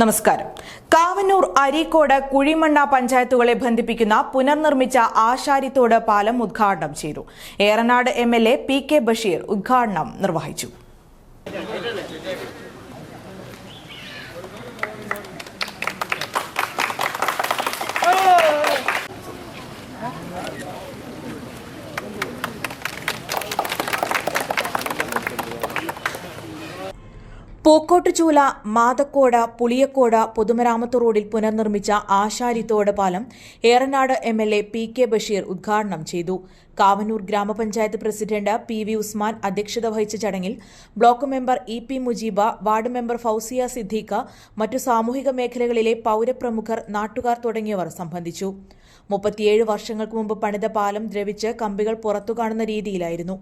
നമസ്കാരം. കാവന്നൂർ അരീക്കോട് കുഴിമണ്ണ പഞ്ചായത്തുകളെ ബന്ധിപ്പിക്കുന്ന പുനർനിർമ്മിച്ച ആശാരിത്തോട് പാലം ഉദ്ഘാടനം ചെയ്തു. Eranad M L A P K Basheer ഉദ്ഘാടനം നിർവഹിച്ചു. പൂക്കോട്ടുചൂല മാതക്കോട് പുളിയക്കോട പൊതുമരാമത്ത് റോഡിൽ പുനർനിർമ്മിച്ച ആശാരിത്തോട് പാലം Eranad M L A P K Basheer ഉദ്ഘാടനം ചെയ്തു. കാവന്നൂർ ഗ്രാമപഞ്ചായത്ത് പ്രസിഡന്റ് പി വി ഉസ്മാൻ അധ്യക്ഷത വഹിച്ച ചടങ്ങിൽ block member E P Mujeeba ward member Fousiya Siddique മറ്റു സാമൂഹിക മേഖലകളിലെ പൌരപ്രമുഖർ നാട്ടുകാർ തുടങ്ങിയവർ സംബന്ധിച്ചു. മുപ്പത്തിയേഴ് വർഷങ്ങൾക്ക് മുമ്പ് പണിത പാലം ദ്രവിച്ച് കമ്പികൾ പുറത്തു കാണുന്ന രീതിയിലായിരുന്നു.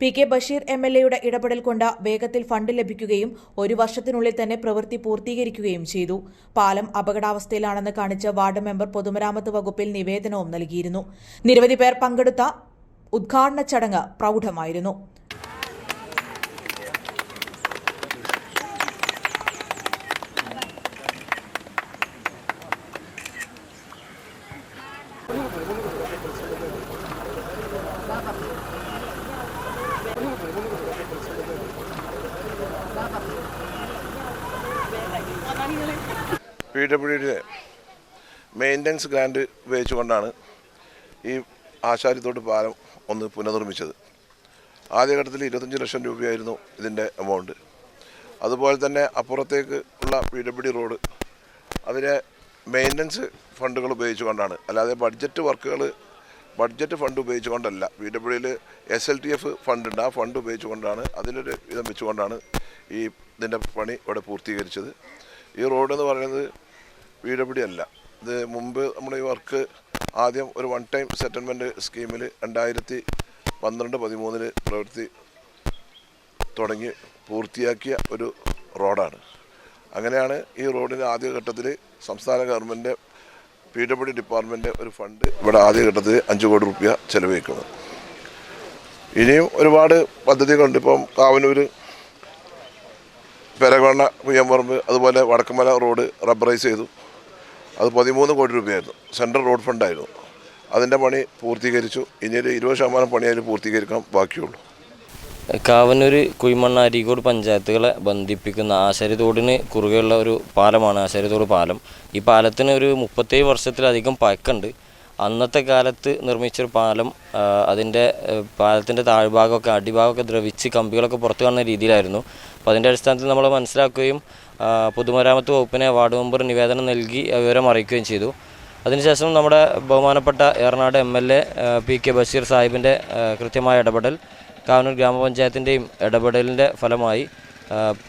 P K Basheer M L എയുടെ ഇടപെടൽ കൊണ്ട് വേഗത്തിൽ ഫണ്ട് ലഭിക്കുകയും ഒരു വർഷത്തിനുള്ളിൽ തന്നെ പ്രവൃത്തി പൂർത്തീകരിക്കുകയും ചെയ്തു. പാലം അപകടാവസ്ഥയിലാണെന്ന് കാണിച്ച് വാർഡ് മെമ്പർ പൊതുമരാമത്ത് വകുപ്പിൽ നിവേദനവും നൽകിയിരുന്നു. നിരവധി പേർ പങ്കെടുത്ത ഉദ്ഘാടന ചടങ്ങ് പ്രൗഢമായിരുന്നു. പി ഡബ്ല്യുഡിയുടെ മെയിന്റനൻസ് ഗ്രാൻഡ് ഉപയോഗിച്ചുകൊണ്ടാണ് ഈ ആശാരിത്തോട്ട് പാലം ഒന്ന് പുനർനിർമ്മിച്ചത്. ആദ്യഘട്ടത്തിൽ ഇരുപത്തഞ്ച് ലക്ഷം രൂപയായിരുന്നു ഇതിന്റെ എമൗണ്ട് അതുപോലെ തന്നെ അപ്പുറത്തേക്ക് ഉള്ള പി ഡബ്ല്യു ഡി റോഡ് അതിനെ മെയിന്റനൻസ് ഫണ്ടുകൾ ഉപയോഗിച്ചുകൊണ്ടാണ്. അല്ലാതെ ബഡ്ജറ്റ് വർക്കുകൾ ബഡ്ജറ്റ് ഫണ്ട് ഉപയോഗിച്ചുകൊണ്ടല്ല. P ഡബ്ല്യുയിൽ S L T F fund ഉണ്ട്. ആ ഫണ്ട് ഉപയോഗിച്ചുകൊണ്ടാണ് അതിലൊരു വിധം വെച്ചുകൊണ്ടാണ് ഈ ഇതിന്റെ പണി ഇവിടെ പൂർത്തീകരിച്ചത്. ഈ റോഡ് എന്ന് പറയുന്നത് പി ഡബ്ല്യു അല്ല. ഇത് മുമ്പ് നമ്മുടെ ഈ വർക്ക് ആദ്യം ഒരു വൺ ടൈം സെറ്റിൽമെന്റ് സ്കീമിൽ രണ്ടായിരത്തി പന്ത്രണ്ട് പതിമൂന്നിൽ പ്രവൃത്തി തുടങ്ങി പൂർത്തിയാക്കിയ ഒരു റോഡാണ്. അങ്ങനെയാണ് ഈ റോഡിന് ആദ്യഘട്ടത്തിൽ സംസ്ഥാന ഗവൺമെന്റ് പി ഡബ്ല്യു ഡിപ്പാർട്ട്മെന്റ് ഒരു ഫണ്ട് ഇവിടെ ആദ്യഘട്ടത്തിൽ അഞ്ച് കോടി റുപ്യ ചെലവഴിക്കുന്നത്. ഇനിയും ഒരുപാട് പദ്ധതികളുണ്ട്. ഇപ്പം കാവനൂർ പെരകോണ പുയ്യമ്പറമ്പ് അതുപോലെ വടക്കുമല റോഡ് റബ്ബറൈസ് ചെയ്തു. അത് പതിമൂന്ന് കോടി രൂപയായിരുന്നു. സെൻട്രൽ റോഡ് ഫണ്ടായിരുന്നു. അതിന്റെ പണി പൂർത്തീകരിച്ചു. ഇനി ഒരു ഇരുപത് ശതമാനം പണി അതിൽ പൂർത്തീകരിക്കാൻ ബാക്കിയുള്ളൂ. കാവന്നൂർ കുഴിമണ്ണ അരീക്കോട് പഞ്ചായത്തുകളെ ബന്ധിപ്പിക്കുന്ന ആശാരിത്തോടിന് കുറുകെയുള്ള ഒരു പാലമാണ് ആശാരിത്തോട് പാലം. ഈ പാലത്തിന് ഒരു മുപ്പത്തേഴ് വർഷത്തിലധികം പഴക്കമുണ്ട്. അന്നത്തെ കാലത്ത് നിർമ്മിച്ചൊരു പാലം അതിന്റെ പാലത്തിന്റെ താഴ്ഭാഗമൊക്കെ അടിഭാഗമൊക്കെ ദ്രവിച്ച് കമ്പികളൊക്കെ പുറത്തു കാണുന്ന രീതിയിലായിരുന്നു. അപ്പോൾ അതിന്റെ അടിസ്ഥാനത്തിൽ നമ്മൾ മനസ്സിലാക്കുകയും പൊതുമരാമത്ത് വകുപ്പിനെ വാർഡ് മെമ്പർ നിവേദനം നൽകി വിവരം അറിയിക്കുകയും ചെയ്തു. അതിനുശേഷം നമ്മുടെ ബഹുമാനപ്പെട്ട Eranad M L A P K Basheer സാഹിബിന്റെ കൃത്യമായ ഇടപെടൽ കാവനൂർ ഗ്രാമപഞ്ചായത്തിന്റെയും ഇടപെടലിന്റെ ഫലമായി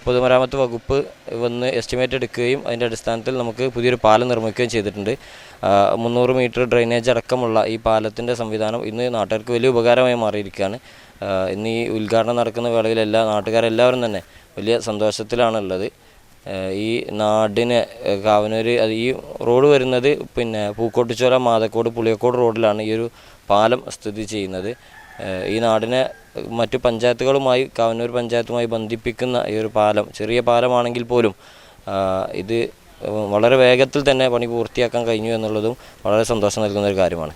പൊതുമരാമത്ത് വകുപ്പ് വന്ന് എസ്റ്റിമേറ്റ് എടുക്കുകയും അതിന്റെ അടിസ്ഥാനത്തിൽ നമുക്ക് പുതിയൊരു പാലം നിർമ്മിക്കുകയും ചെയ്തിട്ടുണ്ട്. മുന്നൂറ് മീറ്റർ ഡ്രെയിനേജ് അടക്കമുള്ള ഈ പാലത്തിന്റെ സംവിധാനം ഇന്ന് നാട്ടുകാർക്ക് വലിയ ഉപകാരമായി മാറിയിരിക്കുകയാണ്. ഇന്ന് ഈ ഉദ്ഘാടനം നടക്കുന്ന വേളയിൽ എല്ലാ നാട്ടുകാരെല്ലാവരും തന്നെ വലിയ സന്തോഷത്തിലാണുള്ളത്. ഈ നാടിന് കാവനൂര് ഈ റോഡ് വരുന്നത് പിന്നെ പൂക്കോട്ടുചോല മാതക്കോട് പുളിയക്കോട് റോഡിലാണ് ഈ ഒരു പാലം സ്ഥിതി ചെയ്യുന്നത്. ഈ നാടിനെ മറ്റു പഞ്ചായത്തുകളുമായി കാവന്നൂർ പഞ്ചായത്തുമായി ബന്ധിപ്പിക്കുന്ന ഈ ഒരു പാലം ചെറിയ പാലമാണെങ്കിൽ പോലും ഇത് വളരെ വേഗത്തിൽ തന്നെ പണി പൂർത്തിയാക്കാൻ കഴിഞ്ഞു എന്നുള്ളതും വളരെ സന്തോഷം നൽകുന്ന ഒരു കാര്യമാണ്.